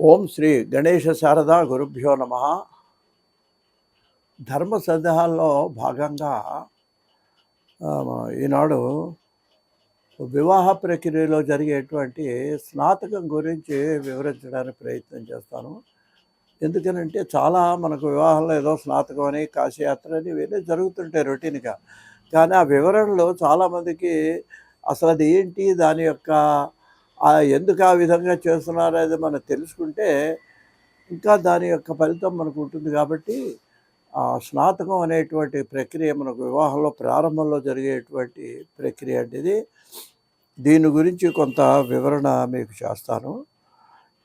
ఓం శ్రీ గణేష శారదా గురుభ్యో నమ. ధర్మ సందేహాల్లో భాగంగా ఈనాడు వివాహ ప్రక్రియలో జరిగేటువంటి స్నాతకం గురించి వివరించడానికి ప్రయత్నం చేస్తాను. ఎందుకనంటే చాలా మనకు వివాహంలో ఏదో స్నాతకం అని కాశీయాత్ర అని ఇవన్నీ జరుగుతుంటాయి రొటీన్గా. కానీ ఆ వివరణలో చాలామందికి అసలు అది ఏంటి దాని యొక్క ఎందుకు ఆ విధంగా చేస్తున్నారు అనేది మనం తెలుసుకుంటే ఇంకా దాని యొక్క ఫలితం మనకు ఉంటుంది కాబట్టి ఆ స్నాతకం అనేటువంటి ప్రక్రియ మనకు వివాహంలో ప్రారంభంలో జరిగేటువంటి ప్రక్రియ అనేది దీని గురించి కొంత వివరణ మీకు చేస్తాను.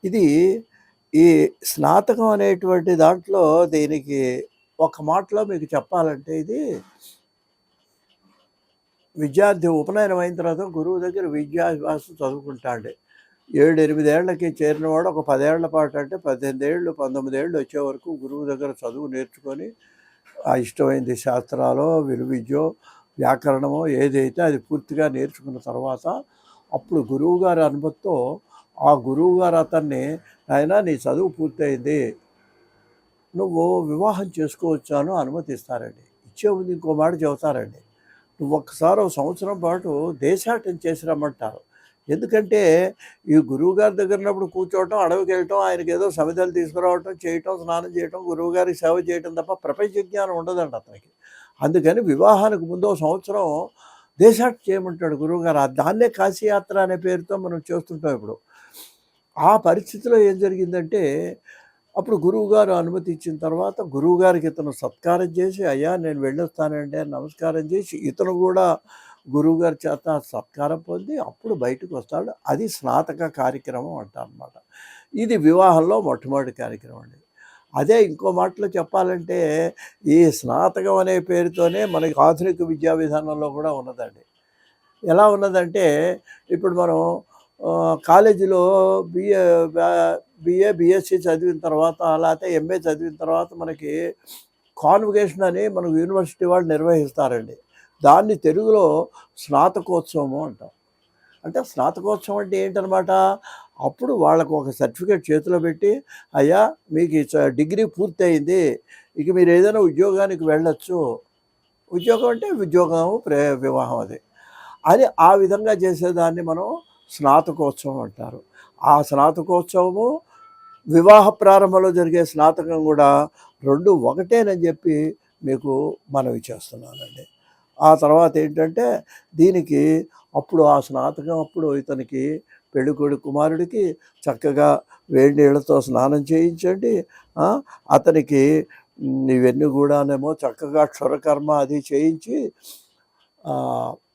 ఇది ఈ స్నాతకం అనేటువంటి దాంట్లో దీనికి ఒక మాటలో మీకు చెప్పాలంటే ఇది విద్యార్థి ఉపనయనం అయిన తర్వాత గురువు దగ్గర విద్యాభ్యాసం చదువుకుంటాండే. ఏడు ఎనిమిదేళ్ళకి చేరినవాడు ఒక పదేళ్ళ పాటు అంటే పద్దెనిమిది ఏళ్ళు పంతొమ్మిది ఏళ్ళు వచ్చే వరకు గురువు దగ్గర చదువు నేర్చుకొని ఆ ఇష్టమైంది శాస్త్రాలో విలువిద్యో వ్యాకరణమో ఏదైతే అది పూర్తిగా నేర్చుకున్న తర్వాత అప్పుడు గురువు గారి అనుమతితో ఆ గురువు గారు అతన్ని ఆయన నీ చదువు పూర్తయింది. నువ్వు వివాహం చేసుకోవచ్చాను అనుమతిస్తారండి. ఇచ్చే ముందు ఇంకో మాట చెబుతారండి. నువ్వు ఒక్కసారి ఒక సంవత్సరం పాటు దేశాటం చేసి రమ్మంటారు. ఎందుకంటే ఈ గురువు గారి దగ్గర ఉన్నప్పుడు కూర్చోవటం అడవికి వెళ్ళటం ఆయనకి ఏదో సమితలు తీసుకురావటం చేయటం స్నానం చేయటం గురువు గారికి సేవ చేయటం తప్ప ప్రపంచ జ్ఞానం ఉండదండి అతనికి. అందుకని వివాహానికి ముందు సంవత్సరం దేశాటం చేయమంటాడు గురువుగారు ఆ దాన్నే కాశీయాత్ర అనే పేరుతో మనం చేస్తుంటాం ఇప్పుడు. ఆ పరిస్థితిలో ఏం జరిగిందంటే అప్పుడు గురువుగారు అనుమతి ఇచ్చిన తర్వాత గురువుగారికి ఇతను సత్కారం చేసి అయ్యా నేను వెళ్ళొస్తానండి అని నమస్కారం చేసి ఇతను కూడా గురువుగారి చేత సత్కారం పొంది అప్పుడు బయటకు వస్తాడు. అది స్నాతక కార్యక్రమం అంటారు అనమాట ఇది వివాహంలో మొట్టమొదటి కార్యక్రమం అండి. అదే ఇంకో మాటలో చెప్పాలంటే ఈ స్నాతకం అనే పేరుతోనే మనకి ఆధునిక విద్యా విధానంలో కూడా ఉన్నదండి. ఎలా ఉన్నదంటే ఇప్పుడు మనం కాలేజీలో బిఏ బిఏ బిఎస్సి చదివిన తర్వాత లేకపోతే ఎంఏ చదివిన తర్వాత మనకి కాన్వకేషన్ అని మనకు యూనివర్సిటీ వాళ్ళు నిర్వహిస్తారండి. దాన్ని తెలుగులో స్నాతకోత్సవము అంటాం. అంటే స్నాతకోత్సవం అంటే ఏంటనమాట? అప్పుడు వాళ్ళకు ఒక సర్టిఫికేట్ చేతిలో పెట్టి అయ్యా మీకు చ- డిగ్రీ పూర్తయింది. ఇక మీరు ఏదైనా ఉద్యోగానికి వెళ్ళొచ్చు. ఉద్యోగం అంటే ఉద్యోగం ప్రే వివాహం అది. అని ఆ విధంగా చేసేదాన్ని మనం స్నాతకోత్సవం అంటారు. ఆ స్నాతకోత్సవము వివాహ ప్రారంభంలో జరిగే స్నాతకం కూడా రెండు ఒకటేనని చెప్పి మీకు మనవి చేస్తున్నానండి. ఆ తర్వాత ఏంటంటే దీనికి అప్పుడు ఆ స్నాతకం అప్పుడు ఇతనికి పెళ్ళికొడు కుమారుడికి చక్కగా వేడి నీళ్ళతో స్నానం చేయించండి. అతనికి ఇవన్నీ కూడానేమో చక్కగా క్షురకర్మ అది చేయించి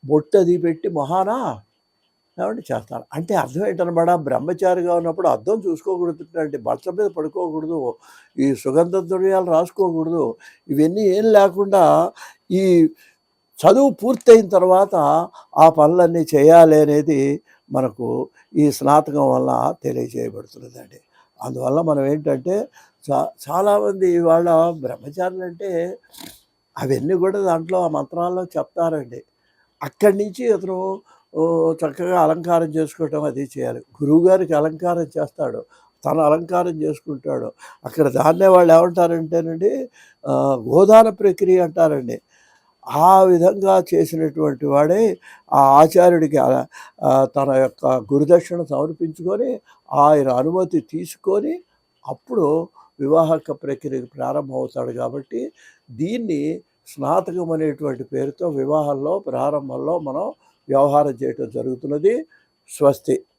బొట్టది అది పెట్టి మొహానా కాబట్టి చేస్తారు. అంటే అర్థం ఏంటనమాట బ్రహ్మచారిగా ఉన్నప్పుడు అర్థం చూసుకోకూడదు. అంటే బట్టల మీద పడుకోకూడదు. ఈ సుగంధ ద్రవ్యాలు రాసుకోకూడదు. ఇవన్నీ ఏం లేకుండా ఈ చదువు పూర్తయిన తర్వాత ఆ పనులన్నీ చేయాలి అనేది మనకు ఈ స్నాతకం వల్ల తెలియజేయబడుతున్నదండి. అందువల్ల మనం ఏంటంటే చా చాలామంది ఇవాళ బ్రహ్మచారులు అంటే అవన్నీ కూడా దాంట్లో ఆ మంత్రాల్లో చెప్తారండి. అక్కడి నుంచి అతను చక్కగా అలంకారం చేసుకోవటం అది చేయాలి. గురువుగారికి అలంకారం చేస్తాడు. తను అలంకారం చేసుకుంటాడు. అక్కడ దాన్నే వాళ్ళు ఏమంటారంటేనండి గోదాన ప్రక్రియ అంటారండి. ఆ విధంగా చేసినటువంటి వాడే ఆ ఆచార్యుడికి తన యొక్క గురుదక్షిణ సమర్పించుకొని ఆయన అనుమతి తీసుకొని అప్పుడు వివాహక ప్రక్రియకు ప్రారంభమవుతాడు కాబట్టి దీన్ని స్నాతకం అనేటువంటి పేరుతో వివాహంలో ప్రారంభంలో మనం వ్యవహారం చేయటం జరుగుతున్నది. స్వస్తి.